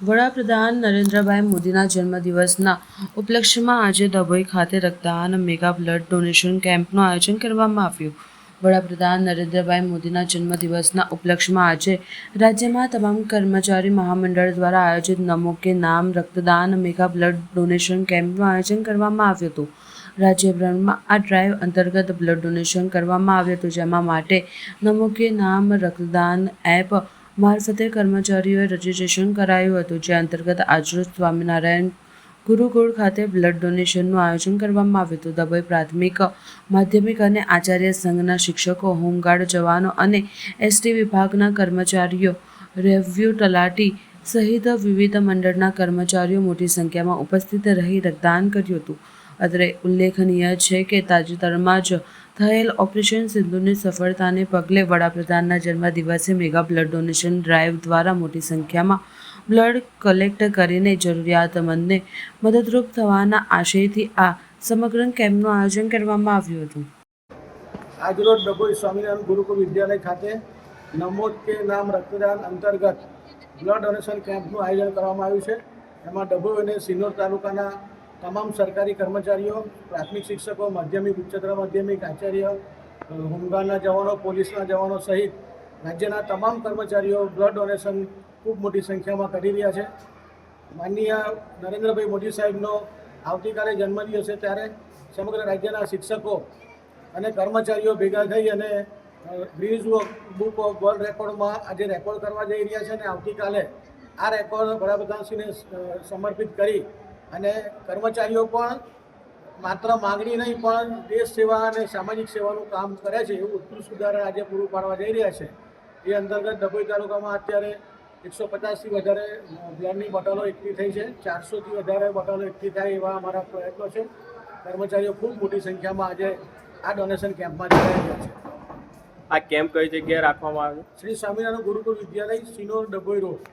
વડાપ્રધાન નરેન્દ્રભાઈ મોદીના જન્મદિવસના ઉપલક્ષ્યમાં આજે દભોઈ ખાતે રક્તદાન મેગા બ્લડ ડોનેશન કેમ્પનું આયોજન કરવામાં આવ્યું. વડાપ્રધાન નરેન્દ્રભાઈ મોદીના જન્મદિવસના ઉપલક્ષ્યમાં આજે રાજ્યમાં તમામ કર્મચારી મહામંડળ દ્વારા આયોજિત નમો કે નામ રક્તદાન મેગા બ્લડ ડોનેશન કેમ્પનું આયોજન કરવામાં આવ્યું હતું. રાજ્યભરમાં આ ડ્રાઈવ અંતર્ગત બ્લડ ડોનેશન કરવામાં આવ્યું હતું, જેમાં માટે નમો કે નામ રક્તદાન એપ મારફતે કર્મચારીઓએ રજીસ્ટ્રેશન કરાયું હતું, જે અંતર્ગત આજરોજ સ્વામિનારાયણ ગુરુકુળ ખાતે બ્લડ ડોનેશનનું આયોજન કરવામાં આવ્યું હતું. દબઈ પ્રાથમિક માધ્યમિક અને આચાર્ય સંઘના શિક્ષકો, હોમગાર્ડ જવાનો અને એસટી વિભાગના કર્મચારીઓ રેવ્યુ તલાટી સહિત વિવિધ મંડળના કર્મચારીઓ મોટી સંખ્યામાં ઉપસ્થિત રહી રક્તદાન કર્યું હતું. અત્રે ઉલ્લેખનીય છે કે તાજેતરમાં જ થયેલ ઓપરેશન સિંધુની સફળતાને પગલે વડાપ્રધાનના જન્મદિવસે મેગા બ્લડ ડોનેશન ડ્રાઈવ દ્વારા મોટી સંખ્યામાં બ્લડ કલેક્ટ કરીને જરૂરિયાતમંદને મદદરૂપ થવાના આશયથી આ સમગ્ર કેમ્પનું આયોજન કરવામાં આવ્યું હતું. આજરોજ ડભોઈ સ્વામિનારાયણ ગુરુકુળ વિદ્યાલય ખાતે નમોદ કે નામ રક્તદાન અંતર્ગત બ્લડ ડોનેશન કેમ્પનું આયોજન કરવામાં આવ્યું છે. એમાં ડભોઈ અને સિનોર તાલુકાના તમામ સરકારી કર્મચારીઓ, પ્રાથમિક શિક્ષકો, માધ્યમિક, ઉચ્ચતર માધ્યમિક, આચાર્ય હોમગાર્ડના જવાનો, પોલીસના જવાનો સહિત રાજ્યના તમામ કર્મચારીઓ બ્લડ ડોનેશન ખૂબ મોટી સંખ્યામાં કરી રહ્યા છે. માનનીય નરેન્દ્રભાઈ મોદી સાહેબનો આવતીકાલે જન્મદિવસ છે ત્યારે સમગ્ર રાજ્યના શિક્ષકો અને કર્મચારીઓ ભેગા થઈ અને ગ્રીઝ બુક ઓફ વર્લ્ડ રેકોર્ડમાં આજે રેકોર્ડ કરવા જઈ રહ્યા છે અને આવતીકાલે આ રેકોર્ડ વડાપ્રધાનશ્રીને સમર્પિત કરી અને કર્મચારીઓ પણ માત્ર માગણી નહીં પણ દેશ સેવા અને સામાજિક સેવાનું કામ કરે છે એવું ઉત્કૃષ્ટ ઉદાહરણ આજે પૂરું પાડવા જઈ રહ્યા છે. એ અંતર્ગત ડભોઈ તાલુકામાં અત્યારે એકસો પચાસથી વધારે બ્લડની બોટલો એકઠી થઈ છે. ચારસોથી વધારે બોટલો એકઠી થાય એવા અમારા પ્રયત્નો છે. કર્મચારીઓ ખૂબ મોટી સંખ્યામાં આજે આ ડોનેશન કેમ્પમાં જઈ રહ્યા છે. આ કેમ્પ કઈ જગ્યાએ રાખવામાં આવ્યો? શ્રી સ્વામિનારાયણ ગુરુકુળ વિદ્યાલય સિનોર ડભોઈ રોડ.